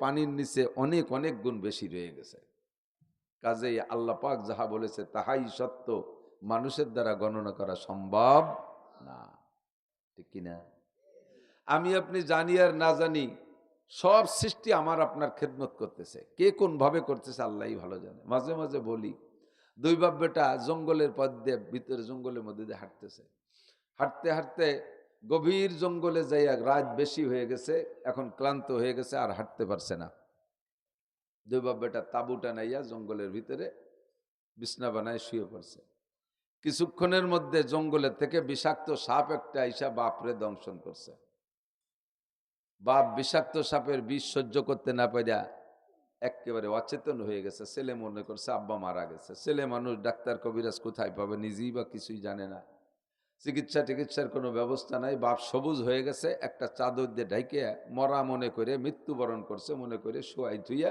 পানির নিচে অনেক অনেক গুণ বেশি রয়ে গেছে। কাজেই আল্লাহ পাক যাহা বলেছে, তাহাই সত্য। মানুষের দ্বারা গণনা করা সম্ভব না। ঠিক কিনা? আমি আপনি জানি আর না জানি, সব সৃষ্টি আমার আপনার খেদমত করতেছে। কে কোন ভাবে করতেছে আল্লাহই ভালো জানে। মাঝে মাঝে বলি, দুই বাপ বেটা জঙ্গলের পথ দিয়ে, ভিতরে জঙ্গলের মধ্যে দিয়ে হাঁটতেছে। হাঁটতে হাঁটতে গভীর জঙ্গলে যাইয়া রাত বেশি হয়ে গেছে, এখন ক্লান্ত হয়ে গেছে, আর হাঁটতে পারছে না। দুই বাপ বেটা তাঁবুটা নাইয়া জঙ্গলের ভিতরে বিছনা বানায় শুয়ে পড়ছে। কিছুক্ষণের মধ্যে জঙ্গলের থেকে বিষাক্ত সাপ একটা আইসা বাপরে দংশন করছে। বাপ বিষাক্ত সাপের বিষ সহ্য করতে না পারিয়া একেবারে অচেতন হয়ে গেছে। ছেলে মনে করছে, আব্বা মারা গেছে। ছেলে মানুষ, ডাক্তার কবিরাজ কোথায় পাবে? নিজেই বা কিছুই জানে না। চিকিৎসা টিকিৎসার কোনো ব্যবস্থা নাই, বাপ সবুজ হয়ে গেছে, একটা চাদর দিয়ে ঢাইকে মরা মনে করে মৃত্যুবরণ করছে, মনে করে শোয়াই ধুইয়া,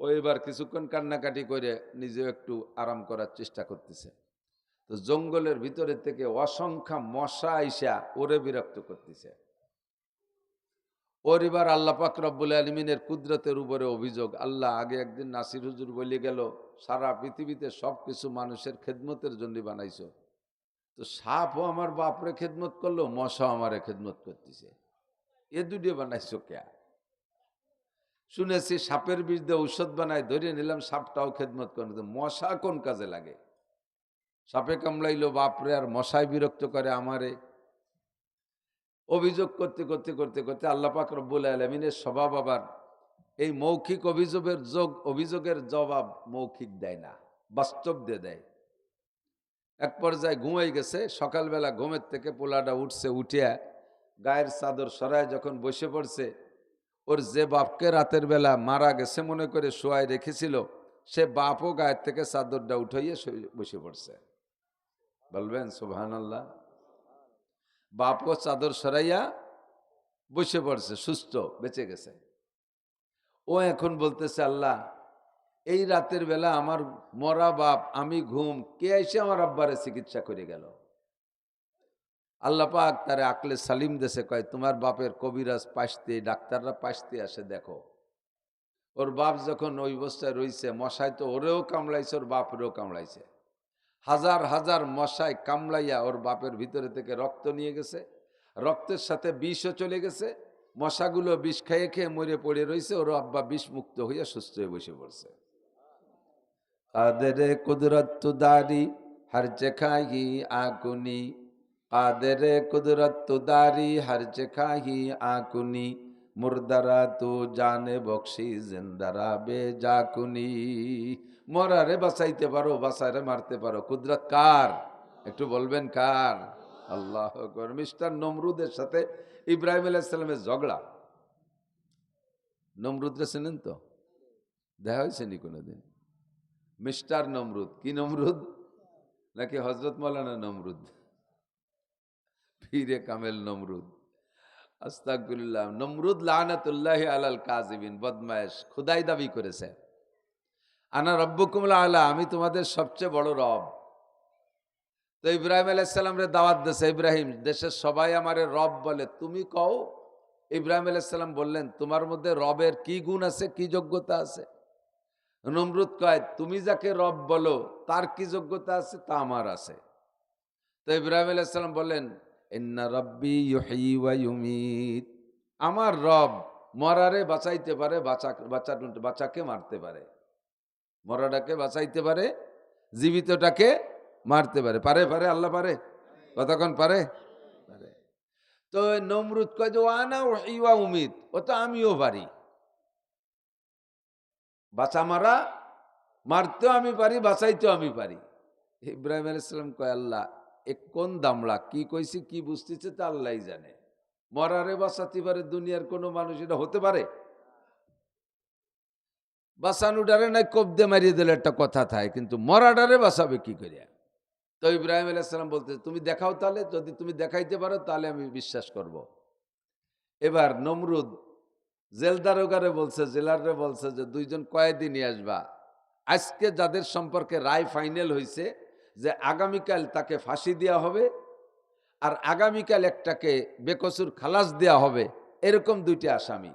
ও এবার কিছুক্ষণ কান্নাকাটি করে নিজেও একটু আরাম করার চেষ্টা করতেছে। তো জঙ্গলের ভিতরে থেকে অসংখ্য মশা আইসা ওরে বিরক্ত করতেছে। ওর এবার আল্লাহ পাক রব্বুল আলমিনের কুদরতের উপরে অভিযোগ, আল্লাহ আগে একদিন নাসির হুজুর বলে গেল, সারা পৃথিবীতে সব কিছু মানুষের খেদমতের জন্য বানাইছো। তো সাপও আমার বাপরে খেদমত করল মশা আমারে খেদমত করতেছে। এ দুটো বানাইছো কে শুনেছি সাপের বীজ দিয়ে ঔষধ বানায় ধরে নিলাম, সাপটাও খেদমত করে মশা কোন কাজে লাগে? সাপে কামড়াইলো বাপরে আর মশাই বিরক্ত করে আমারে। অভিযোগ করতে করতে করতে করতে আল্লাহ পাক রব্বুল আলমিনের স্বভাব আবার, এই মৌখিক অভিযোগের যোগ, অভিযোগের জবাব মৌখিক দেয় না, বাস্তব দিয়ে দেয়। এক পর্যায়ে ঘুমাই গেছে, সকালবেলা ঘুমের থেকে পোলাটা উঠছে, উঠিয়া গায়ের চাদর সরায় যখন বসে পড়ছে, ওর যে বাপকে রাতের বেলা মারা গেছে মনে করে শোয়াই রেখেছিল, সে বাপও গায়ের থেকে চাদরটা উঠাইয়ে বসে পড়ছে। বলবেন সুবহান আল্লাহ বাপও চাদর সরাইয়া বসে পড়ছে, সুস্থ, বেঁচে গেছে। ও এখন বলতেছে, আল্লাহ এই রাতের বেলা আমার মরা বাপ, আমি ঘুম, কে এসে আমার আব্বারে চিকিৎসা করে গেল? আল্লাহ পাক তারে আকলে সালিম দেশে কয়, তোমার বাপের কবিরাজ পাশতে, ডাক্তাররা পাশতে আসে, দেখো। ওর বাপ যখন ওই অবস্থায় রইছে মশাই তো ওরেও কামড়াইছে, ওর বাপেরও কামড়াইছে। হাজার হাজার মশাই কামড়াইয়া ওর বাপের ভিতরে থেকে রক্ত নিয়ে গেছে। রক্তের সাথে বিষও চলে গেছে। মশাগুলো বিষ খেয়ে খেয়ে মরে পড়ে রয়েছে ওর আব্বা বিষ মুক্ত হইয়া সুস্থ হয়ে বসে পড়ছে। কাদের কুদরত দারি, হর জখাহি আকুনি। কাদের কুদরত দারি, হর জখাহি আকুনি। মুর্দারা তু জানে বক্সি জিন্দারা বে জাকুনি। মরারে বাঁচাইতে পারো বাঁচারে মারতে পারো। কুদরত কার? একটু বলবেন কার? আল্লাহ মিস্টার নমরুদের সাথে ইব্রাহিম আলাইসালামের ঝগড়া। নমরুদরে চেনেন তো? দেখা হয়েছে নি কোনোদিন? মিস্টার নমরুদ। কি নমরুদ? নাকি হজরত মৌলানা নমরুদ? ফিরে কামেল নমরুদ। আস্তাকুল্লাহ নমরুদ লানাতুল্লাহ আলাল কাজিবিন বদমায়েশ, খুদাই দাবি করেছে। আনা রব্বকুমলা আলা, আমি তোমাদের সবচেয়ে বড় রব। তো ইব্রাহিম আলাইসাল্লাম রে দাওয়াত দেশে ইব্রাহিম, দেশের সবাই আমারে রব বলে, তুমি কও? ইব্রাহিম আলাইসাল্লাম বললেন, তোমার মধ্যে রবের কি গুণ আছে, কি যোগ্যতা আছে? নমরুদ কয়, তুমি যাকে রব বলো, তার কি যোগ্যতা আছে? তা আমার আছে। তো ইব্রাহিম আলাইসাল্লাম বলেন ইন্না রব্বি ইউমিত। আমার রব মরারে বাঁচাইতে পারে, বাঁচা বাচ্চা বাচ্চাকে মারতে পারে। মরাটাকে বাঁচাইতে পারে, জীবিতটাকে মারতে পারে। পারে পারে, আল্লাহ পারে। কতক্ষণ পারে? পারে। তো নমরুদ কয় যে আনা ইয়া উমিদ ও তো আমিও পারি। বাঁচা মারা, মারতেও আমি পারি, বাঁচাইতেও আমি পারি। ইব্রাহিম আলাইসালাম কয়, আল্লাহ, এ কোন দামড়া? কি কইছি, কি বুঝতেছে তা আল্লাহ জানে। মরারে বাঁচাতে পারে দুনিয়ার কোনো মানুষ, এটা হতে পারে? বাঁচানোটারে নাই কবদে মারিয়ে দিলে একটা কথা থাকে, কিন্তু মরাডারে বাঁচাবে কি করিয়া তো ইব্রাহিম আলাইসালাম বলতে তুমি দেখাও তাহলে, যদি তুমি দেখাইতে পারো, তাহলে আমি বিশ্বাস করব। এবার নমরুদ জেলদারোগারে বলছে জেলারে বলছে যে, দুইজন কয়েদি নিয়ে আসবা। আজকে যাদের সম্পর্কে রায় ফাইনাল হয়েছে যে, আগামীকাল তাকে ফাঁসি দেওয়া হবে আর আগামীকাল একটাকে বেকসুর খালাস দেওয়া হবে, এরকম দুইটি আসামি।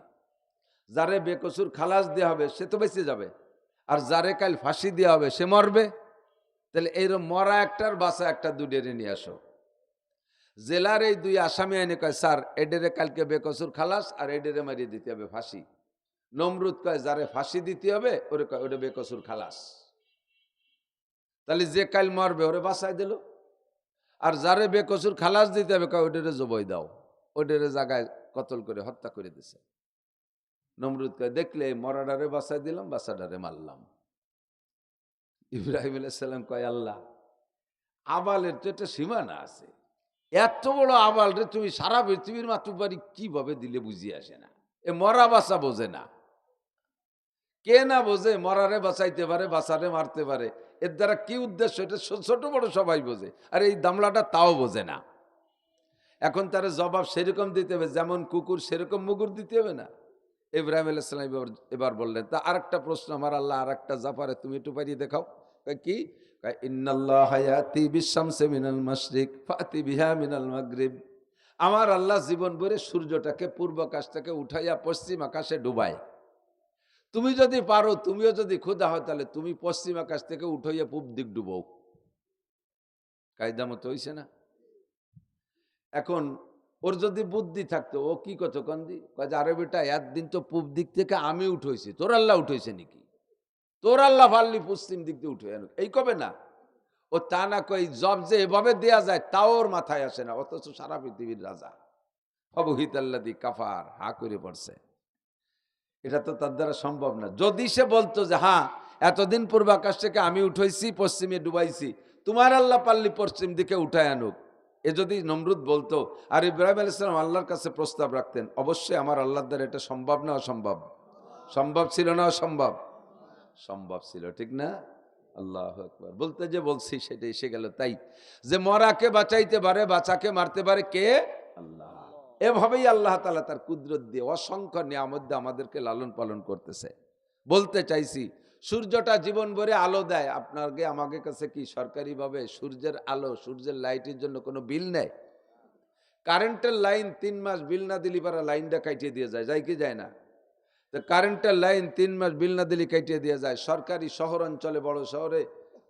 যারে বেকসুর খালাস দেওয়া হবে, সে তো বেঁচে যাবে। আর যারে কাল ফাঁসি দেওয়া হবে, সে মরবে। তাহলে এইরকম মরা একটার বাসা একটা দুডেরে নিয়ে আসো। জেলার এই দুই আসামি আইনে কয়, স্যার, এডেরে কালকে বেকসুর খালাস আর এডেরে মারিয়ে দিতে হবে ফাঁসি। নমরুদ কয়, যারে ফাঁসি দিতে হবে, ওরে কয় ওটা বেকসুর খালাস। তাহলে যে কাল মরবে, ওরে বাসায় দিল। আর যারে বেকসুর খালাস দিতে হবে, কয় ওটারে জবই দাও। ওটারে জায়গায় কতল করে হত্যা করে দিছে। নমরুদ কয়, দেখলে মরাডারে বাসায় দিলাম বাসাডারে মারলাম। ইব্রাহিম আলাইসাল্লাম কয়, আল্লাহ, আবালের তো একটা সীমানা আছে। এত বড় আবাল রে, তুমি সারা পৃথিবীর মাতুবাড়ি কীভাবে দিলে বুঝি আসে না? এ মরা বাসা বোঝে না। কে না বোঝে, মরারে বাঁচাইতে পারে বাসারে মারতে পারে? এর দ্বারা কি উদ্দেশ্য? এটা ছোট বড় সবাই বোঝে। আর এই দামলাটা তাও বোঝে না। এখন তার জবাব সেরকম দিতে হবে, যেমন কুকুর সেরকম মুগুর দিতে হবে না। ইব্রাহিম আলাইসালাম এবার বললেন, তা আরেকটা প্রশ্ন আমার আল্লাহ আর একটা জাপারে তুমি একটু পারিয়ে দেখাও। কি? ইন্নাল্লাহ হায়াতি বিশামসে মিনাল মাশরিক, ফাতি বিহা মিনাল মাগরিব। আমার আল্লাহ জীবন ভরে সূর্যটাকে পূর্ব আকাশ থেকে উঠাইয়া পশ্চিম আকাশে ডুবায়। তুমি যদি পারো, তুমিও যদি ক্ষুধা হয়, তাহলে তুমি পশ্চিম আকাশ থেকে উঠাইয়া পূব দিক ডুবও। কায়দা মতো হইছে না? এখন ওর যদি বুদ্ধি থাকতো, ও কি কত কন্দি? কাজে আরে বেটা একদিন তো পূব দিক থেকে আমি উঠেছি তোর আল্লাহ উঠেছে নাকি? তোর আল্লাহ পারলি পশ্চিম দিক দিয়ে উঠে এই কবে না? ও তা না কই জব যে এভাবে দেয়া যায়, তাও ওর মাথায় আসে না, অথচ সারা পৃথিবীর রাজা। অবহিত আল্লাদি কাফার, হা করে পড়ছে। এটা তো তার দ্বারা সম্ভব না। যদি সে বলতো যে হ্যাঁ এতদিন পূর্ব আকাশ থেকে আমি উঠাইছি পশ্চিমে ডুবাইছি, তোমার আল্লাহ পাল্লি পশ্চিম দিকে উঠায় আনুক। এ যদি নমরুদ বলতো, আর ইব্রাহিম আলাইসালাম আল্লাহর কাছে প্রস্তাব রাখতেন, অবশ্যই আমার আল্লাহ দ্বারা এটা সম্ভব না অসম্ভব? সম্ভব ছিল না অসম্ভব? সম্ভব ছিল, ঠিক না? আল্লাহ আকবার। বলতে যে বলছি সেটা এসে গেল, তাই। যে মরাকে বাঁচাইতে পারে, বাঁচাকে মারতে পারে কে? আল্লাহ। এভাবেই আল্লাহ তালা তার কুদরত দিয়ে অসংখ্য নিয়ামত দিয়ে আমাদেরকে লালন পালন করতেছে। বলতে চাইছি, সূর্যটা জীবন ভরে আলো দেয়। আপনাকে, আমাকে কাছে কি সরকারিভাবে সূর্যের আলো, সূর্যের লাইটের জন্য কোনো বিল নেয়? কারেন্টের লাইন তিন মাস বিল না দিলি পারা লাইনটা কাটিয়ে দিয়ে যায় যায় কি যায় না? তো কারেন্টের লাইন তিন মাস বিল না দিলে কাটিয়ে দিয়ে যায়। সরকারি শহর অঞ্চলে বড় শহরে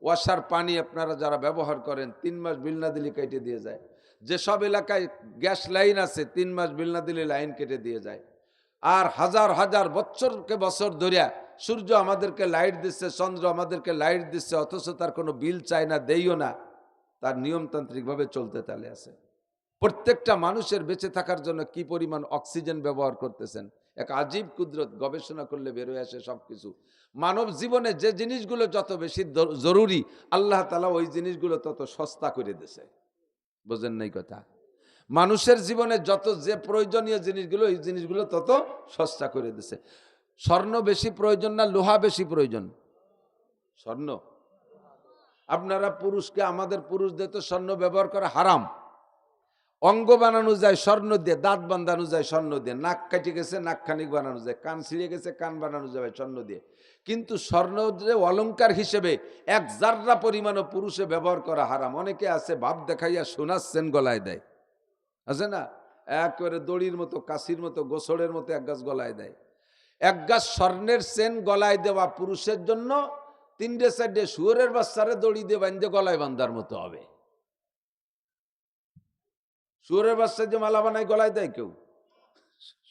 ওয়াসার পানি আপনারা যারা ব্যবহার করেন, তিন মাস বিল না দিলে কেটে দিয়ে যায়। যেসব এলাকায় গ্যাস লাইন আছে, তিন মাস বিল না দিলে লাইন কেটে দিয়ে যায়। আর হাজার হাজার বছরকে বছর ধরিয়া সূর্য আমাদেরকে লাইট দিচ্ছে, চন্দ্র আমাদেরকে লাইট দিচ্ছে, অথচ তার কোনো বিল চায় না দেইও না। তার নিয়মতান্ত্রিকভাবে চলতে তালে আছে। প্রত্যেকটা মানুষের বেঁচে থাকার জন্য কি পরিমাণ অক্সিজেন ব্যবহার করতেছেন? এক আজীব কুদরত গবেষণা করলে বেরোয় আসে সব কিছু মানব জীবনে যে জিনিসগুলো যত বেশি জরুরি, আল্লাহ তালা ওই জিনিসগুলো তত সস্তা করে দিছে বোঝেন নাই কথা? মানুষের জীবনে যত যে প্রয়োজনীয় জিনিসগুলো এই জিনিসগুলো তত সস্তা করে দিছে স্বর্ণ বেশি প্রয়োজন না লোহা বেশি প্রয়োজন? স্বর্ণ? আপনারা পুরুষকে, আমাদের পুরুষদের তো স্বর্ণ ব্যবহার করা হারাম। অঙ্গ বানানো যায়, স্বর্ণ দিয়ে, দাঁত বাঁধানো যায়, স্বর্ণ দিয়ে, নাক কাটে গেছে, নাক খানিক বানানো যায়, কান ছিঁড়ে গেছে, কান বানানো যাবে, স্বর্ণ দিয়ে। কিন্তু স্বর্ণ যে অলংকার হিসেবে এক জাররা পরিমাণও পুরুষে ব্যবহার করা হারাম। অনেকে আছে, ভাব দেখাইয়া সোনার গলায় দেয়। আছে না? একবারে দড়ির মতো, কাশির মতো গোসড়ের মতো এক গাছ গলায় দেয়। এক গাছ স্বর্ণের সেন গলায় দেওয়া পুরুষের জন্য তিনটে, চারটে শুয়োরের বাচ্চারে দড়ি দিয়ে বান্ধে গলায় বান্ধার মতো হবে। শুয়োরের বাচ্চা যে মালা বানায় গলায় দেয় কেউ?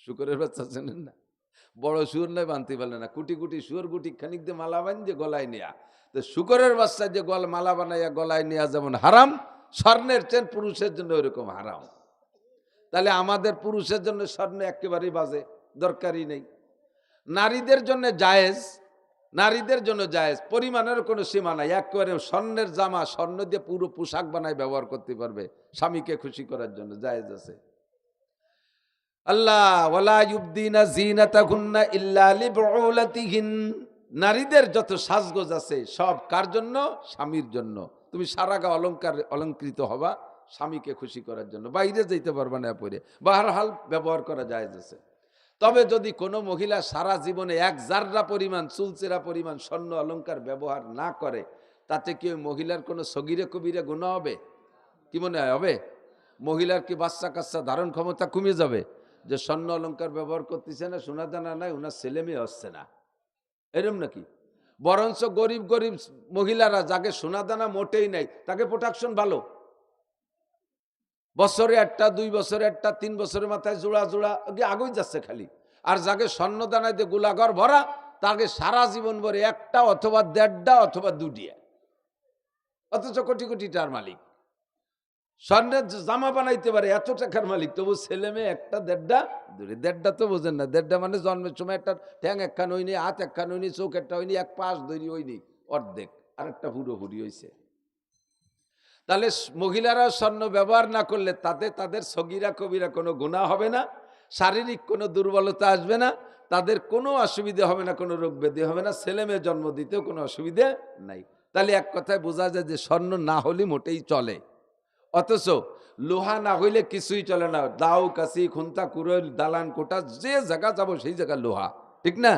শুকরের বাচ্চা চেনেন না? বড় শুয়োর নয়, বানতে পারলে না। কুটি কুটি শুয়োর গুটি খানিক দিয়ে মালা বান্ধে গলায় নেয়া। তো শুকরের বাচ্চা যে গল মালা বানাইয়া গলায় নেয়া যেমন হারাম, স্বর্ণের চেন পুরুষের জন্য ওইরকম হারাম। তাহলে আমাদের পুরুষের জন্য স্বর্ণ একেবারেই বাজে, দরকারই নেই। নারীদের জন্য জায়েজ নারীদের জন্য জায়েজ, পরিমাণের কোনো সীমা নাই, একেবারে স্বর্ণের জামা, স্বর্ণ দিয়ে পুরো পোশাক বানায় ব্যবহার করতে পারবে, স্বামীকে খুশি করার জন্য জায়েজ আছে। আল্লাহ ইউবদিনা জিনাতাহুন্না ইল্লা লিবুলাতিহিন নারীদের যত সাজগোজ আছে, সব কার জন্য? স্বামীর জন্য। তুমি সারা গা অলংকার, অলঙ্কৃত হবা, স্বামীকে খুশি করার জন্য। বাইরে যেতে পারবে না পরে। বাহারহাল ব্যবহার করা যায় আছে। তবে যদি কোনো মহিলা সারা জীবনে এক জাররা পরিমাণ, চুলচেরা পরিমাণ স্বর্ণ অলংকার ব্যবহার না করে, তাতে কি ওই মহিলার কোনো সগিরে কবিরে গুণা হবে? কি মনে হয়, হবে? মহিলার কি বাচ্চা কাচ্চা ধারণ ক্ষমতা কমে যাবে? যে স্বর্ণ অলংকার ব্যবহার করতেছে না, সোনা দানা নাই ওনার ছেলে মেয়ে হচ্ছে না। এরম নাকি? বরঞ্চ গরিব গরিব মহিলারা যাকে সোনা দানা মোটেই নাই, তাকে প্রোটেকশন ভালো। বছরে একটা, দুই বছরে একটা, তিন বছরের মাথায় জোড়া জোড়া আগে আগেই যাচ্ছে খালি। আর যাকে স্বর্ণ দানায় দিয়ে গোলাঘর ভরা, তাকে সারা জীবন ভরে একটা অথবা দেড়টা অথবা দুটিয়া অথচ কোটি কোটি টার মালিক। স্বর্ণের জামা বানাইতে পারে এত টাকার মালিক, তবু ছেলে মেয়ে একটা, দেড়টা দূরে দেড়টা তো বোঝেন না। দেড়টা মানে জন্মের সময় একটা ঠ্যাং, একখান হয়নি, হাত একখান হয়নি, চোখ একটা হইনি এক পাশ দৈরি হয়নি, অর্ধেক। আর একটা পুরোপুরি হয়েছে তাহলে মহিলারা স্বর্ণ ব্যবহার না করলে তাতে তাদের সগিরা কবিরা কোনো গুণা হবে না, শারীরিক কোনো দুর্বলতা আসবে না, তাদের কোনো অসুবিধা হবে না, কোনো রোগ ব্যাধি হবে না, ছেলে মেয়ে জন্ম দিতেও কোনো অসুবিধে নাই। তাহলে এক কথায় বোঝা যায় যে স্বর্ণ না হলে মোটেই চলে। অথচ লোহা না হইলে কিছুই চলে না, দাও, কাশি, খুন্তা, কুরল, দালান, কোটা, যে জায়গা যাব সেই জায়গা লোহা, ঠিক না?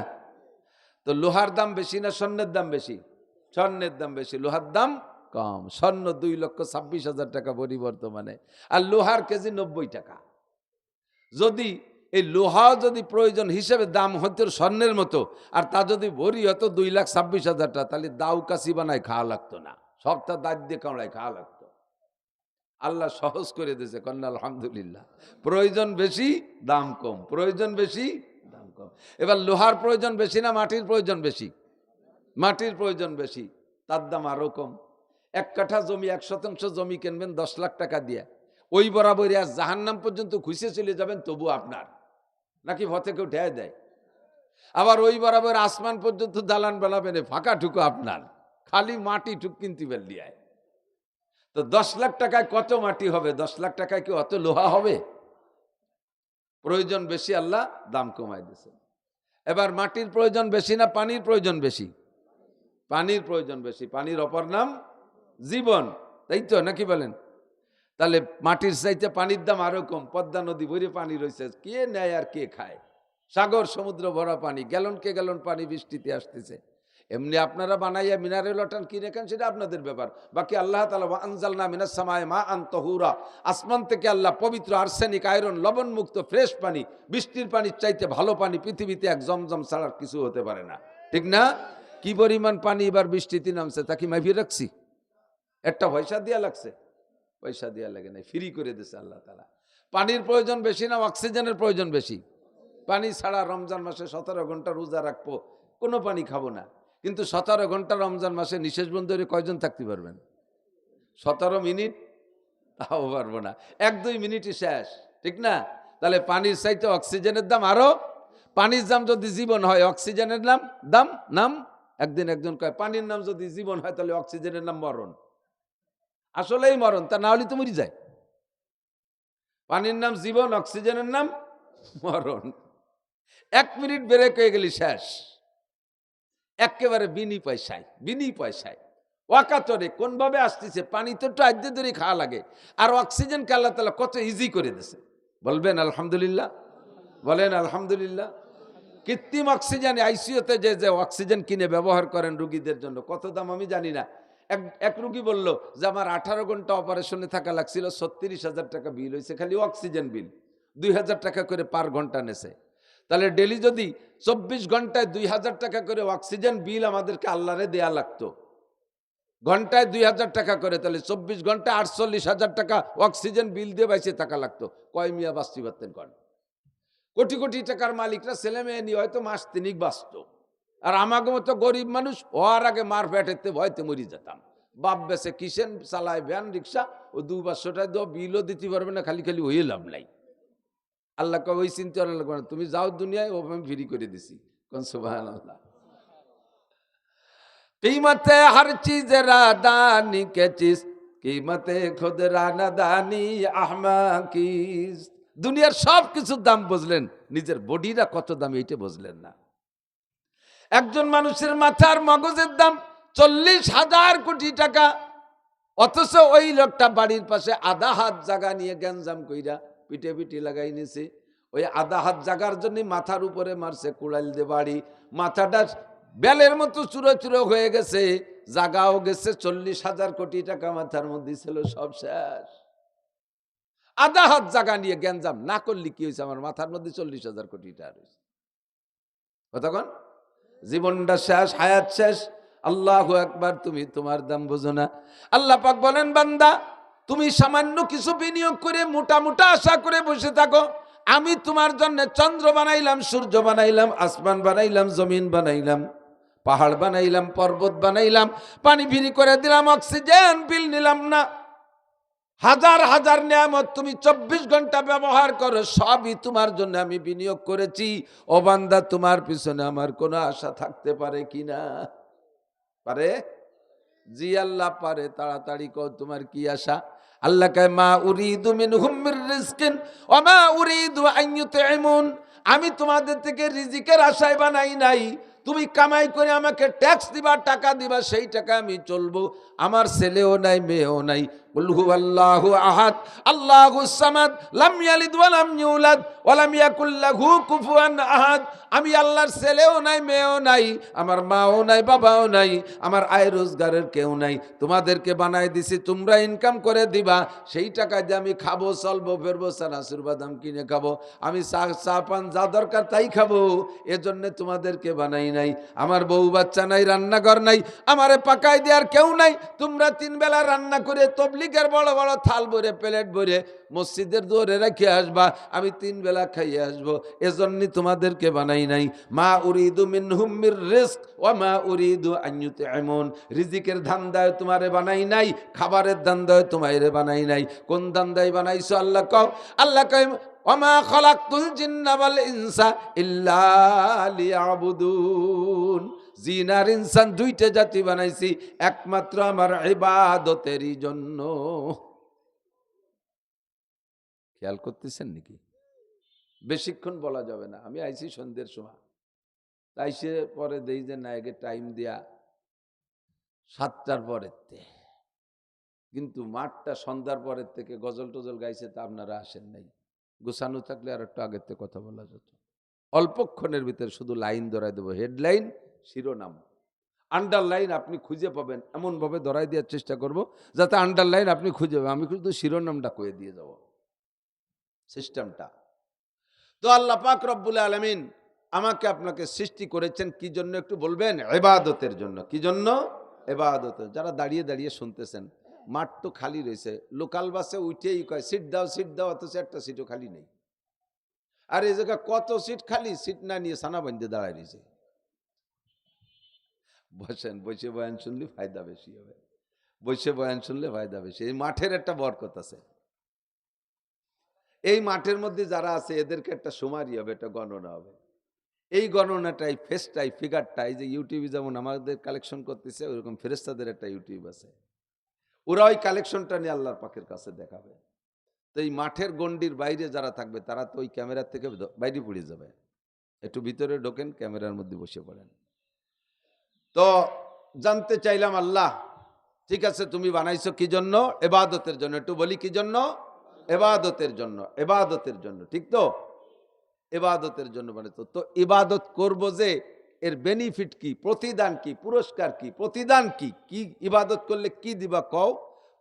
তো লোহার দাম বেশি না স্বর্ণের দাম বেশি? স্বর্ণের দাম বেশি, লোহার দাম কম, স্বর্ণ দুই লক্ষ ছাব্বিশ হাজার টাকা বড়ি বর্তমানে, আর লোহার কেজি নব্বই টাকা। যদি এই লোহাও যদি প্রয়োজন হিসেবে দাম হতো স্বর্ণের মতো, আর তা যদি ভরি হতো দুই লাখ ছাব্বিশ হাজার টাকা, তাহলে দাউ কাশি বানায় খাওয়া লাগতো না সবটা দাঁত দিয়ে কামড়ায় খাওয়া লাগতো। আল্লাহ সহজ করে দিয়েছে, কন্যা আলহামদুলিল্লাহ। প্রয়োজন বেশি, দাম কম, প্রয়োজন বেশি, দাম কম। এবার লোহার প্রয়োজন বেশি না মাটির প্রয়োজন বেশি? মাটির প্রয়োজন বেশি, তার দাম আরও কম। এক কাঠা জমি, এক শতাংশ জমি কিনবেন দশ লাখ টাকা দিয়ে। ওই বরাবর আর জাহান্নাম পর্যন্ত খুশি চলে যাবেন তবু আপনার। নাকি ভতে কেউ ঠেয় দেয়? আবার ওই বরাবর আসমান পর্যন্ত দালান বেলাবেন ফাঁকা ঠুকো আপনার। খালি মাটি ঠুক কিনতে বেলিয়ায় তো দশ লাখ টাকায় কত মাটি হবে? দশ লাখ টাকায় কি অত লোহা হবে? প্রয়োজন বেশি, আল্লাহ দাম কমাই দিছে এবার মাটির প্রয়োজন বেশি না পানির প্রয়োজন বেশি? পানির প্রয়োজন বেশি, পানির অপর নাম জীবন, তাই তো, নাকি বলেন? তাহলে মাটির চাইতে পানির দাম আরও কম, পদ্মা নদী ভরে পানি রয়েছে কে নেয় আর কে খায়? সাগর, সমুদ্র ভরা পানি, গ্যালন কে গ্যালন পানি বৃষ্টিতে আসতেছে। এমনি আপনারা বানাইয়া মিনারেল ওয়াটার কিনে খান সেটা আপনাদের ব্যাপার। বাকি আল্লাহ তালা আনজাল না মিনাস সামায় মা আন্তহুরা আসমান থেকে আল্লাহ পবিত্র আর্সেনিক আয়রন লবণ মুক্ত ফ্রেশ পানি, বৃষ্টির পানির চাইতে ভালো পানি পৃথিবীতে এক জমজম ছাড়ার কিছু হতে পারে না। ঠিক না? কি পরিমাণ পানি এবার বৃষ্টিতে নামছে তা কি মাইভি রাখছি? একটা পয়সা দিয়া লাগছে। পয়সা দিয়া লাগে নাই ফ্রি করে দিছে আল্লাহ তালা পানির প্রয়োজন বেশি না, অক্সিজেনের প্রয়োজন বেশি। পানি ছাড়া রমজান মাসে সতেরো ঘণ্টা রোজা রাখব, কোনো পানি খাব না। কিন্তু সতেরো ঘণ্টা রমজান মাসে নিশেষ বন্ধুরে কয়জন থাকতে পারবেন? সতেরো মিনিট? তাও পারব না। এক দুই মিনিটই শেষ, ঠিক না? তাহলে পানির চাইতে অক্সিজেনের দাম আরও। পানির দাম যদি জীবন হয়, অক্সিজেনের নাম, দাম, নাম? একদিন একজন কয়, পানির নাম যদি জীবন হয়, তাহলে অক্সিজেনের নাম মরণ। আসলেই মরণ, তা না হলে তো মরি যায়। পানির নাম জীবন, অক্সিজেনের নাম মরণ। এক মিনিট ব্রেক হয়ে গেলি শেষ। একেবারে বিনি পয়সায় বিনি পয়সায়। ওয়াকাতরে, কোনভাবে আসতেছে? পানি তো একটু আদ্য ধরে খাওয়া লাগে। আর অক্সিজেনকে আল্লাহ তালা কত ইজি করে দিছে বলবেন, আলহামদুলিল্লাহ বলেন, আলহামদুলিল্লাহ কৃত্রিম অক্সিজেন আইসিইউতে যে যে অক্সিজেন কিনে ব্যবহার করেন রুগীদের জন্য, কত দাম আমি জানি না। এক এক রুগী বলল, যে আমার আঠারো ঘণ্টা অপারেশনে থাকা লাগছিল, ছত্রিশ হাজার টাকা বিল হয়েছে, খালি অক্সিজেন বিল, দুই হাজার টাকা করে পার ঘণ্টা নেছে। তাহলে ডেলি যদি চব্বিশ ঘন্টায় দুই হাজার টাকা করে অক্সিজেন বিল আমাদেরকে আল্লাহরে দেয়া লাগতো, ঘন্টায় দুই হাজার টাকা করে, তাহলে চব্বিশ ঘন্টায় আটচল্লিশ হাজার টাকা অক্সিজেন বিল দিয়ে বাইসে টাকা লাগতো। কয় মিয়া বাঁচতে পারতেন কোটি কোটি টাকার মালিকরা ছেলে মেয়ে নিয়ে হয়তো মাস তিনিক বাঁচত। আর আমাকে মতো গরিব মানুষ হওয়ার আগে মার পেটেতে ভয়তে মরি যেতাম বাপ বেসে কিসেন চালায় ভ্যান রিক্সা ও দু পাঁচশো টাকা দেওয়া বিলও দিতে পারবে না খালি খালি হয়ে লাভ নাই আল্লাহকে ওই চিন্তা করা লাগবে না তুমি যাও দুনিয়ায় ও আমি ফ্রি করে দিছি কোন সুবাহ আল্লাহ कीमत हर चीज रादानी के चीज कीमत खुद রানা দানি আহমা কিস দুনিয়ার সব কিছুর দাম বুঝলেন নিজের বডিরা কত দাম এইটা বুঝলেন না একজন মানুষের মাথার মগজের দাম চল্লিশ হাজার কোটি টাকা। অথচ ওই লোকটা বাড়ির পাশে আধা হাত জায়গা নিয়ে গ্যাঞ্জাম কইরা পিঠে পিঠে লাগাই নিছে। ওই আধা হাত জাগার জন্য মাথার উপরে মারছে কুড়াইল দিয়ে বাড়ি। মাথাটা বেলের মতো চুরো চুরো হয়ে গেছে। জাগাও গেছে চল্লিশ হাজার কোটি টাকা মাথার মধ্যে ছিল, সব শেষ। আধা হাত জাগা নিয়ে গ্যাঞ্জাম না করলে কি হয়েছে? আমার মাথার মধ্যে চল্লিশ হাজার কোটি টাকা রয়েছে। কতক্ষণ জীবনটা শেষ, হায়াত শেষ। আল্লাহ একবার তুমি তোমার দাম বোঝো না। আল্লাহ পাক বলেন, বান্দা, তুমি সামান্য কিছু বিনিয়োগ করে মোটা মোটা আশা করে বসে থাকো। আমি তোমার জন্য চন্দ্র বানাইলাম, সূর্য বানাইলাম, আসমান বানাইলাম, জমিন বানাইলাম, পাহাড় বানাইলাম, পর্বত বানাইলাম, পানি ফিরি করে দিলাম, অক্সিজেন বিল নিলাম না। হাজার হাজার নিয়ামত তুমি চব্বিশ ঘণ্টা ব্যবহার করো, সবই তোমার জন্য আমি বিনিয়োগ করেছি। ও বান্দা, তোমার পিছনে আমার কোনো আশা থাকতে পারে কি না? পারে? জি আল্লাহ, পারে। তাড়াতাড়ি কর তোমার কি আশা? আল্লাহ কয়, মা উরিদু মিন হুম্মির রিজকিন, ওয়া মা উরিদু আন ইউতইমুন আমি তোমাদের থেকে রিজিকের আশায় বানাই নাই। তুমি কামাই করে আমাকে ট্যাক্স দিবা, টাকা দিবা, সেই টাকা আমি চলবো। আমার ছেলেও নাই, মেয়েও নাই। আমি আল্লাহর ছেলেও নাই, মেয়েও নাই, আমার মাও নাই, বাবাও নাই, আমার আয় রোজগারের কেউ নাই। তোমাদেরকে বানাই দিছি, তোমরা ইনকাম করে দিবা। সেই টাকা দিয়ে আমি খাব, চলবো, ফেরবো সানাসুর বাদাম কিনে খাব। আমি চা চা, পান যা দরকার তাই খাব। এজন্য তোমাদেরকে বানাই নাই। আমার বউ বাচ্চা নাই, রান্নাঘর নাই, আমারে পাকাই দেওয়ার কেউ নাই। তোমরা তিন বেলা রান্না করে তবলিগের বড় বড় থাল ভরে, প্লেট ভরে মসজিদের দৌড়ে রেখে আসবা, আমি তিন বেলা খাইয়ে আসব। এজন্যই তোমাদেরকে বানাই নাই। মা উরিদু মিন হুম্মির রিস্ক ও মা উরিদু আইয়ুতে এমন রিজিকের ধান্দায় তোমারে বানাই নাই, খাবারের ধান্দায় তোমারে বানাই নাই। কোন ধান্দায় বানাইছো আল্লাহ কও? আল্লাহ কয় ওমা খলাকুল জিন্না ওয়াল ইনসা ইল্লা লিয়াবুদুন। জিন আর ইনসান দুইটা জাতি বানাইছি, একমাত্র আমার ইবাদতেরই জন্য। খেয়াল করতেছেন নাকি? বেশিক্ষণ বলা যাবে না। আমি আইছি সন্ধ্যের সময়। আইসে পরে দেই যে নায়কে টাইম দেয়া সাতটার পরের। কিন্তু মাঠটা সন্ধ্যার পরের থেকে গজল টজল গাইছে তা আপনারা আসেন নাই। গোছানো থাকলে আর একটু আগের থেকে কথা বলা যেত। অল্পক্ষণের ভিতরে শুধু লাইন ধরাই দেবো। হেডলাইন শিরোনাম। আন্ডারলাইন আপনি খুঁজে পাবেন, এমনভাবে ধরাই দেওয়ার চেষ্টা করব, যাতে আন্ডারলাইন আপনি খুঁজে পাবেন। আমি শুধু শিরোনামটা কয়ে দিয়ে যাব সিস্টেমটা তো আল্লাহ পাক রব্বুল আলমিন আমাকে আপনাকে সৃষ্টি করেছেন কি জন্য একটু বলবেন? এবাদতের জন্য। কি জন্য? এবাদতের যারা দাঁড়িয়ে দাঁড়িয়ে শুনতেছেন, মাঠ তো খালি রয়েছে লোকাল বাসে উঠেই কয়, সিট দাও সিট দাও, অথচ একটা সিটও খালি নেই। আর এই জায়গায় কত সিট খালি? সিট না নিয়ে সানা বান্ধে দাঁড়ায় রয়েছে। বসেন, বসে বয়ান শুনলে ফায়দা বেশি হবে। বসে বয়ান শুনলে ফায়দা বেশি। এই মাঠের একটা বরকত আছে। এই মাঠের মধ্যে যারা আছে, এদেরকে একটা সুমারি হবে, একটা গণনা হবে। এই গণনাটাই, ফেসটাই ফিগারটাই যে ইউটিউবে যেমন আমাদের কালেকশন করতেছে, ওইরকম ফেরেস্তাদের একটা ইউটিউব আছে। ওরা ওই কালেকশনটা নিয়ে আল্লাহর পাকের কাছে দেখাবে। তো এই মাঠের গন্ডির বাইরে যারা থাকবে, তারা তো ওই ক্যামেরার থেকে বাইরে পড়ে যাবে। একটু ভিতরে ঢোকেন, ক্যামেরার মধ্যে বসে পড়েন। তো জানতে চাইলাম, আল্লাহ, ঠিক আছে, তুমি বানাইছো কি জন্য এবাদতের জন্য, একটু বলি কি জন্য এবাদতের জন্য এবাদতের জন্য, ঠিক তো? এবাদতের জন্য বানাইছো তো ইবাদত করব যে এর বেনিফিট কি, প্রতিদান কি, পুরস্কার কি, প্রতিদান কি কি ইবাদত করলে কি দিবা কও?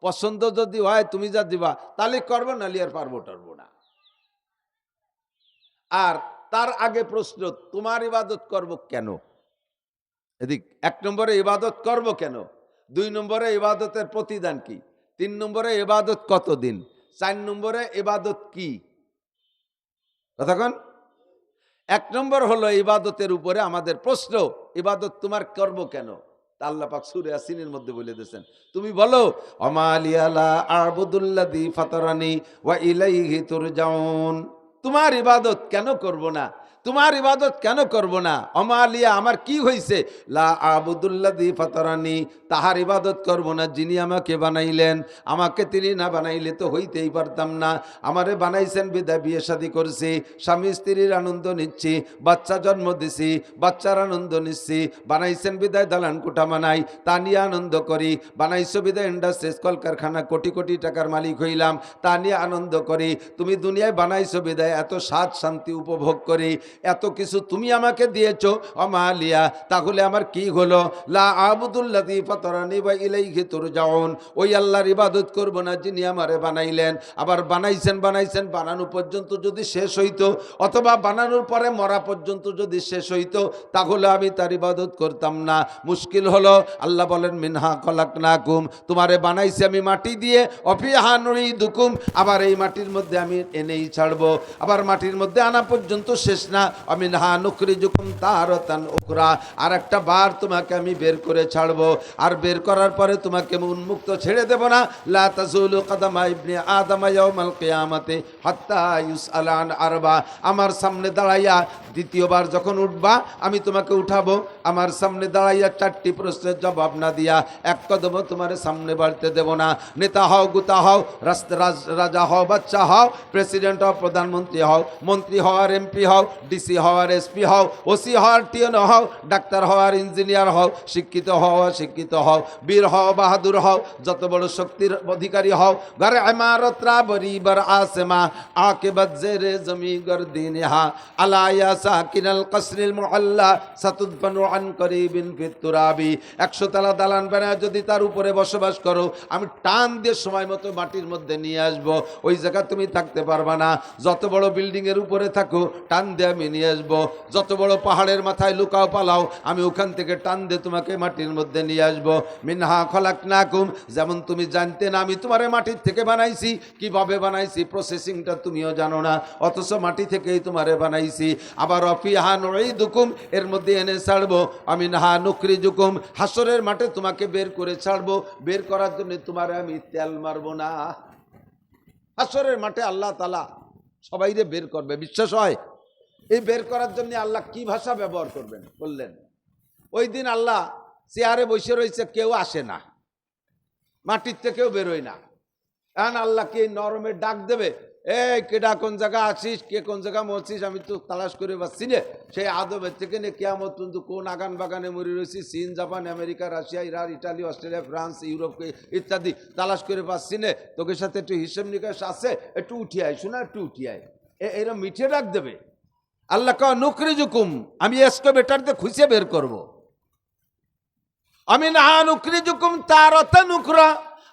পছন্দ যদি হয়, তুমি যা দিবা, তাহলে করব নালি আর পারব, টারবো না। আর তার আগে প্রশ্ন, তোমার ইবাদত করব কেন? এদিক, এক নম্বরে ইবাদত করব কেন? দুই নম্বরে ইবাদতের প্রতিদান কি? তিন নম্বরে ইবাদত কতদিন? চার নম্বরে ইবাদত কি? কতক্ষণ এক নম্বর হলো ইবাদতের উপরে আমাদের প্রশ্ন, ইবাদত তোমার করব কেন? আল্লাহ পাক সুরে আসিনের মধ্যে বলে দিয়েছেন। তুমি বলো অমালিয়ালা আবুদুল্লাদি ফাতরানি ওয়া ইলাইহি তুরজাউন। তোমার ইবাদত কেন করব না? তোমার ইবাদত কেন করব না? অমালিয়া, আমার কি হয়েছে লা আবুদুল্লাদি ফাতরানি, তাহার ইবাদত করব না, যিনি আমাকে বানাইলেন। আমাকে তিনি না বানাইলে তো হইতেই পারতাম না। আমারে বানাইছেন বিদায়, বিয়ে শাদি করছি, স্বামী স্ত্রীর আনন্দ নিচ্ছি, বাচ্চা জন্ম দিছি, বাচ্চার আনন্দ নিচ্ছি, বানাইছেন বিদায় দালান কোটা বানাই তা নিয়ে আনন্দ করি। বানাইছো বিদায় ইন্ডাস্ট্রিজ, কলকারখানা, কোটি কোটি টাকার মালিক হইলাম, তা নিয়ে আনন্দ করি। তুমি দুনিয়ায় বানাইছো বিদায়, এত স্বাদ শান্তি উপভোগ করি। এত কিছু তুমি আমাকে দিয়েছ, অমালিয়া, তাহলে আমার কি হলো? লা আবুদুল্লাদি ফাতরানি বা ইলাইহি তুরজাউন। ওই আল্লাহর ইবাদত করব না যিনি আমারে বানাইলেন। আবার বানাইছেন বানাইছেন, বানানো পর্যন্ত যদি শেষ হইতো, অথবা বানানোর পরে মরা পর্যন্ত যদি শেষ হইতো, তাহলে আমি তার ইবাদত করতাম না। মুশকিল হলো, আল্লাহ বলেন, মিনহা কলাক নাকুম তোমারে বানাইছি আমি মাটি দিয়ে, অফিহা নুই দুকুম আবার এই মাটির মধ্যে আমি এনেই ছাড়বো। আবার মাটির মধ্যে আনা পর্যন্ত শেষ না। নুকরি উকরা আর একটা বার তোমাকে আমি বের করে ছাড়বো। আর বের করার পরে তোমাকে উন্মুক্ত ছেড়ে দেব না। আরবা। আমার সামনে দাঁড়াইয়া দ্বিতীয়বার যখন উঠবা, আমি তোমাকে উঠাবো। আমার সামনে দাঁড়াইয়া চারটি প্রশ্নের জবাব না দিয়া এক কদমও তোমার সামনে বাড়তে দেব না। নেতা হও, গুতা হও রাস্তা রাজা হও বাচ্চা হও, প্রেসিডেন্ট হও, প্রধানমন্ত্রী হও, মন্ত্রী হওয়ার এমপি হও ডিসি হওয়ার এসপি হও, ওসি হওয়ার টিএন হও, ডাক্তার হওয়ার ইঞ্জিনিয়ার হও, শিক্ষিত হও শিক্ষিত হও, বীর হও, বাহাদুর হও, যত বড় শক্তির অধিকারী হও, ঘরে ইমারত রা বরিবার আসমা, আকিবাত জেরে জমি গরদিন হা আলায়া সাকিনাল কসরিল মুআল্লা, সাতুদবানু আন করিবিন ফিত তুরাবি একশো তালা দালান বানায় যদি তার উপরে বসবাস করো, আমি টান দিয়ে সময় মতো মাটির মধ্যে নিয়ে আসব। ওই জায়গা তুমি থাকতে পারবা না। যত বড় বিল্ডিং এর উপরে থাকো, টান দিয়ে আমি নিয়ে আসব। যত বড় পাহাড়ের মাথায় লুকাও পালাও, আমি ওখান থেকে টান দিয়ে তোমাকে মাটির মধ্যে নিয়ে আসব। মিনহা খলাক নাকুম যেমন তুমি জানতে না, আমি তোমারে মাটির থেকে বানাইছি। কীভাবে বানাইছি? প্রসেসিংটা তুমিও জানো না, অথচ মাটি থেকেই তোমারে বানাইছি। আবার অফিহা নড়াই দুকুম এর মধ্যে এনে ছাড়বো। আমি নাহা নুকরি জুকুম হাসরের মাঠে তোমাকে বের করে ছাড়বো। বের করার জন্য তোমারে আমি তেল মারবো না। হাসরের মাঠে আল্লাহ তালা সবাইরে বের করবে, বিশ্বাস হয়? এই বের করার জন্য আল্লাহ কি ভাষা ব্যবহার করবেন? বললেন, ওই দিন আল্লাহ চেয়ারে বসে রয়েছে, কেউ আসে না। মাটির থেকেও বেরোয় না। এখন আল্লাহ কি নরমে ডাক দেবে? এই কেডা কোন জায়গা আছিস? কে কোন জায়গা মরছিস? আমি তো তালাশ করে পাচ্ছি নে। সেই আদবের থেকে নে কেমন কিন্তু কোন আগান বাগানে মরে রয়েছি? চীন, Japan, America, Russia, Iran, Italy, Australia, France, Europe ইত্যাদি। তালাশ করে পাচ্ছি নে। তোকে সাথে একটু হিসেব নিকাশ আছে? একটু উঠিয়ে আয়, শোনা, একটু উঠিয়ে আয়। এ- এরা মিঠে ডাক দেবে। আল্লাহ কা নুকরি জুকুম আমি এসকো বেটারতে খুঁজে বের করব। আমি না নুকরি জুকুম তার অত নুকরা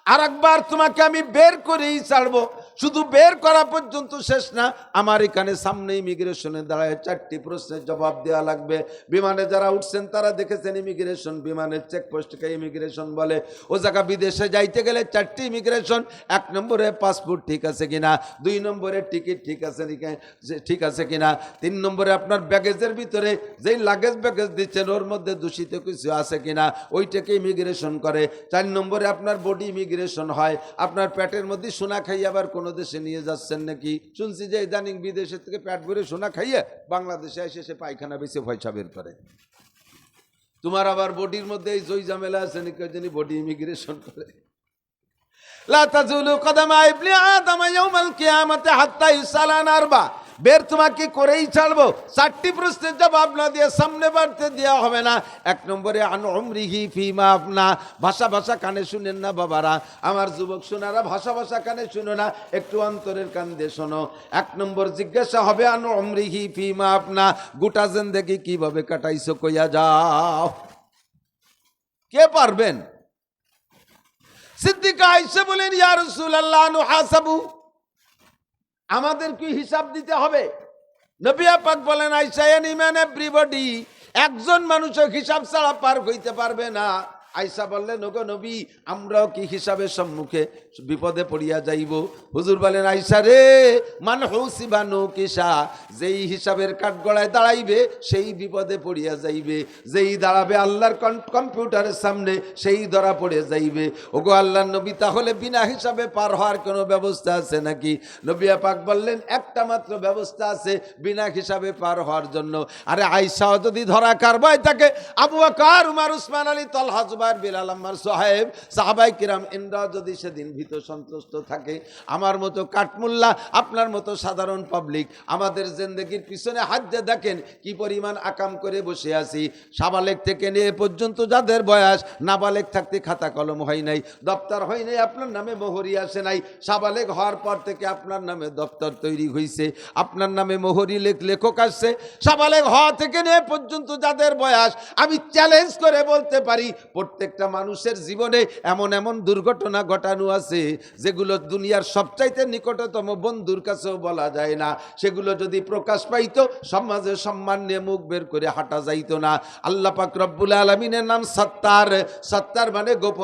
আর একবার তোমাকে আমি বের করেই ছাড়বো শুধু বের করা পর্যন্ত শেষ না, আমার এখানে সামনে ইমিগ্রেশনে দাঁড়ায় চারটি প্রশ্নের জবাব দেওয়া লাগবে। বিমানে যারা উঠছেন, তারা দেখেছেন ইমিগ্রেশন বিমানের চেকপোস্টকে ইমিগ্রেশন বলে। ও জায়গা বিদেশে যাইতে গেলে চারটি ইমিগ্রেশন এক নম্বরে পাসপোর্ট ঠিক আছে কিনা, দুই নম্বরে টিকিট ঠিক আছে ঠিক আছে কিনা, তিন নম্বরে আপনার ব্যাগেজের ভিতরে যেই লাগেজ ব্যাগেজ দিচ্ছেন, ওর মধ্যে দূষিত কিছু আছে কিনা, ওইটাকে ইমিগ্রেশন করে। চার নম্বরে আপনার বডি ইমিগ্রেশন হয়, আপনার পেটের মধ্যে সোনা খাইয়ে আবার কোনো দেশে নিয়ে যাচ্ছেন নাকি? শুনছি যে ইদানিং বিদেশের থেকে প্যাট ভরে সোনা খাইয়ে বাংলাদেশে এসে সে পায়খানা বেশি পয়সা বের করে। তোমার আবার বডির মধ্যে এই জয় ঝামেলা আছে নাকি? যিনি বডি ইমিগ্রেশন করে। লা তাজুলু কদামা ইবনি আদম ইয়াউমাল কিয়ামাতে হাত্তা ইসালান আরবা। বের তোমাকে করেই ছাড়বো। চারটি প্রশ্নের জবাব না দিয়ে সামনে বাড়তে দেওয়া হবে না। এক নম্বরে, আন অমরিহি ফিমা আপনা ভাষা ভাষা কানে শুনেন না বাবারা। আমার যুবক শোনারা ভাষা ভাষা কানে শুনো না, একটু অন্তরের কান দিয়ে শোনো। এক নম্বর, জিজ্ঞাসা হবে, আন অমরিহি ফিমা আপনা গোটা জেন্দেগি কীভাবে কাটাইছো কইয়া যাও। কে পারবেন? সিদ্দিকা আইসে বলেন, ইয়া রাসূলুল্লাহ, নুহাসাবু। আমাদের কি হিসাব দিতে হবে। নবিয়া পাক বলেন, আইসা এন ইমান এভরিবডি, একজন মানুষের হিসাব ছাড়া পার হইতে পারবে না। আইসা বললেন, ওগো নবী, আমরাও কি হিসাবের সম্মুখে বিপদে পড়িয়া যাইব? হুজুর বলেন, আইসা রে, মান হৌসিবানু কিসা, যেই হিসাবের কাঠগড়ায় দাঁড়াইবে, সেই বিপদে পড়িয়া যাইবে। যেই দাঁড়াবে আল্লাহর কম্পিউটারের সামনে, সেই ধরা পড়ে যাইবে। ওগো আল্লাহর নবী, তাহলে বিনা হিসাবে পার হওয়ার কোনো ব্যবস্থা আছে নাকি? নবিয়া পাক বললেন, একটা মাত্র ব্যবস্থা আছে, বিনা হিসাবে পার হওয়ার জন্য। আরে আইসাও যদি ধরা কারবাই থাকে, আবু আকার উমার, উসমান, আলী, তলহা জুবাইর বিলাল আম্মার সাহেব, সাহাবাই কিরাম এনরা যদি সেদিন ভীত সন্তুষ্ট থাকে, আমার মতো কাঠমুল্লা, আপনার মতো সাধারণ পাবলিক আমাদের জিন্দগির পিছনে হাত দিয়ে দেখেন কি পরিমাণ আকাম করে বসে আছি। সাবালেক থেকে নিয়ে পর্যন্ত যাদের বয়স, নাবালেক থাকতে খাতা কলম হয় নাই, দপ্তর হয় নাই, আপনার নামে মোহরি আসে নাই। সাবালেক হওয়ার পর থেকে আপনার নামে দপ্তর তৈরি হয়েছে আপনার নামে মোহরি লেখ লেখক আসছে। সাবালেক হওয়া থেকে নিয়ে পর্যন্ত যাদের বয়স, আমি চ্যালেঞ্জ করে বলতে পারি প্রত্যেকটা মানুষের জীবনে এমন এমন দুর্ঘটনা ঘটানো আছে, যেগুলো দুনিয়ার সবচাইতে নিকটতম বন্ধুর কাছেও বলা যায় না। সেগুলো যদি প্রকাশ পাইত, সমাজে সম্মান নিয়ে মুখ বের করে হাঁটা যাইত না। আল্লাহ পাক রব্বুল আলমিনের নাম সত্তার। সত্তার মানে গোপন